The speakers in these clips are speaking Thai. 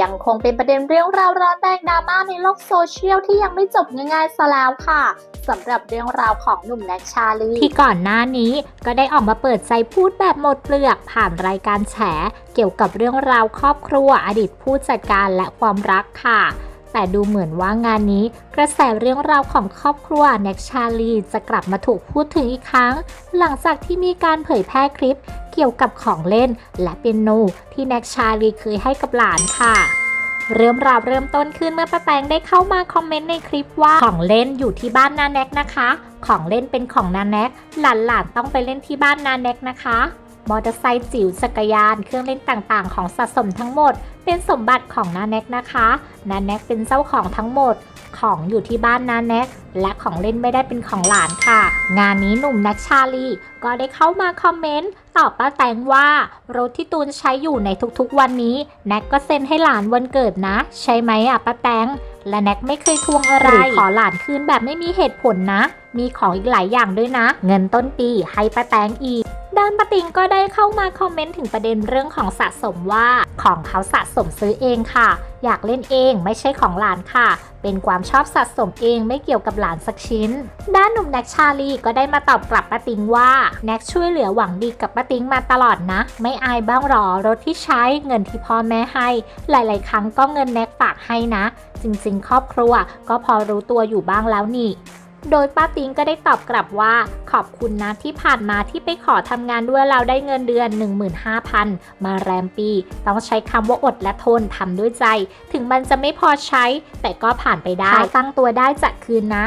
ยังคงเป็นประเด็นเรื่องราวร้อนแรงดราม่าในโลกโซเชียลที่ยังไม่จบง่ายๆซะแล้วค่ะสำหรับเรื่องราวของหนุ่มแน็กชาลีที่ก่อนหน้านี้ก็ได้ออกมาเปิดใจพูดแบบหมดเปลือกผ่านรายการแฉ เกี่ยวกับเรื่องราวครอบครัวอดีตผู้จัดการและความรักค่ะ แต่ดูเหมือนว่างานนี้ กระแสเรื่องราวของครอบครัวแน็กชาลีจะกลับมาถูกพูดถึงอีกครั้ง หลังจากที่มีการเผยแพร่คลิป เกี่ยวกับของเล่น และเปียโนที่แน็กชาลีเคยให้กับหลานค่ะเริ่มราวเริ่มต้นขึ้นเมื่อป้าแตงได้เข้ามาคอมเมนต์ในคลิปว่าของเล่นอยู่ที่บ้านนาแน็กนะคะ ของเล่นเป็นของนาแน็กหลานๆต้องไปเล่นที่บ้านนาแน็กนะคะ มอเตอร์ไซค์จิ๋วจักรยาน เครื่องเล่นต่างๆ ของสะสมทั้งหมด เป็นสมบัติของนาแน็กนะคะนาแน็กเป็นเจ้าของทั้งหมด ของอยู่ที่บ้านนาแน็กและของเล่นไม่ได้เป็นของหลานค่ะ งานนี้หนุ่มแน็กชาลีก็ได้เข้ามาคอมเมนต์ตอบป้าแตงว่ารถที่ตูนใช้อยู่ในทุกๆวันนี้แน็กก็เซ็นให้หลานวันเกิดนะ ใช่ไหมอะป้าแตงและแน็กไม่เคยทวงอะไรขอหลานคืนแบบไม่มีเหตุผลนะ มีของอีกหลายอย่างด้วยนะ เงินต้นปีให้ป้าแตงอีก ด้านป้าติงก็ได้เข้ามาคอมเมนต์ถึงประเด็นเรื่องของสะสมว่า ของเขาสะสมซื้อเองค่ะ อยากเล่นเองไม่ใช่ของหลานค่ะ เป็นความชอบสะสมเองไม่เกี่ยวกับหลานสักชิ้น ด้านหนุ่มแน็กชาลีก็ได้มาตอบกลับป้าติงว่าแน็กช่วยเหลือหวังดีกับป้าติงมาตลอดนะ ไม่อายบ้างหรอรถที่ใช้เงินที่พ่อแม่ให้ หลาย ๆ ครั้งก็เงินแน็กฝากให้นะ จริง ๆ ครอบครัว ก็พอรู้ตัวอยู่บ้างแล้วนี่ โดยป้าติงก็ได้ตอบกลับว่า ขอบคุณนะที่ผ่านมาที่ไปขอทำงานด้วยเราได้เงินเดือน 15,000 มาแรมปี ต้องใช้คำว่าอดและทนทำด้วยใจ ถึงมันจะไม่พอใช้ แต่ก็ผ่านไปได้ตั้งตัวได้จะคืนนะ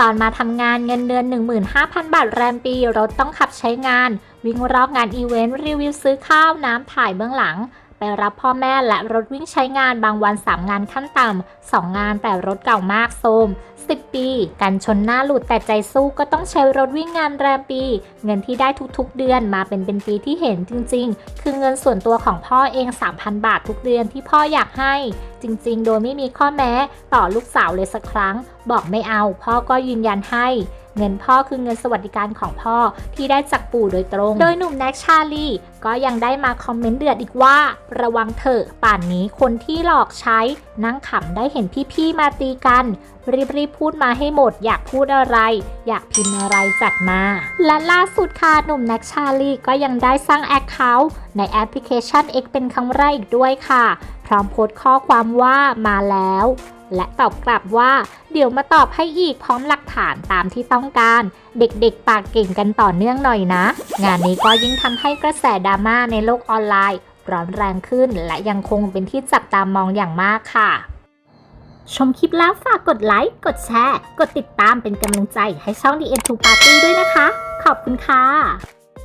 ตอนมาทำงานเงินเดือน 15,000 บาทแรมปี รถต้องขับใช้งาน วิ่งรอบงานอีเวนต์ รีวิวซื้อข้าวน้ำถ่ายเบื้องหลัง ไปรับพ่อแม่และรถวิ่งใช้งานบางวัน 3 งานขั้นต่ำ2 งานแต่รถเก่ามากโซม10 ปี กันชนหน้าหลุดแต่ใจสู้ก็ต้องใช้รถวิ่งงานแรมปี เงินที่ได้ทุกๆเดือนมาเป็นเป็นปีที่เห็นจริง ๆ คือเงินส่วนตัวของพ่อเอง 3,000 บาททุกเดือนที่พ่ออยากให้ จริง ๆ โดยไม่มีข้อแม้ต่อลูกสาวเลยสักครั้ง บอกไม่เอา พ่อก็ยืนยันให้ เงินพ่อคือเงินสวัสดิการของพ่อที่ได้จากปู่โดยตรง โดยหนุ่มแน็กชาลีก็ยังได้มาคอมเมนต์เดือดอีกว่า ระวังเถอะป่านนี้คนที่หลอกใช้ นั่งขำได้เห็นพี่ๆมาตีกัน รีบๆพูดมาให้หมด อยากพูดอะไร อยากพิมพ์อะไรจัดมา และล่าสุดค่ะหนุ่มแน็กชาลีก็ยังได้สร้างแอคเคาท์ในแอปพลิเคชัน X เป็นครั้งแรกอีกด้วยค่ะ พร้อมโพสต์ข้อความว่ามาแล้ว และตอบกลับว่า เดี๋ยวมาตอบให้อีกพร้อมหลักฐานตามที่ต้องการ เด็กๆปากเก่งกันต่อเนื่องหน่อยนะ งานนี้ก็ยิ่งทำให้กระแสดราม่าในโลกออนไลน์ ร้อนแรงขึ้นและยังคงเป็นที่จับตามองอย่างมากค่ะ ชมคลิปแล้วฝากกดไลค์ กดแชร์ กดติดตามเป็นกำลังใจให้ช่อง The End to Party ด้วยนะคะ ขอบคุณค่ะ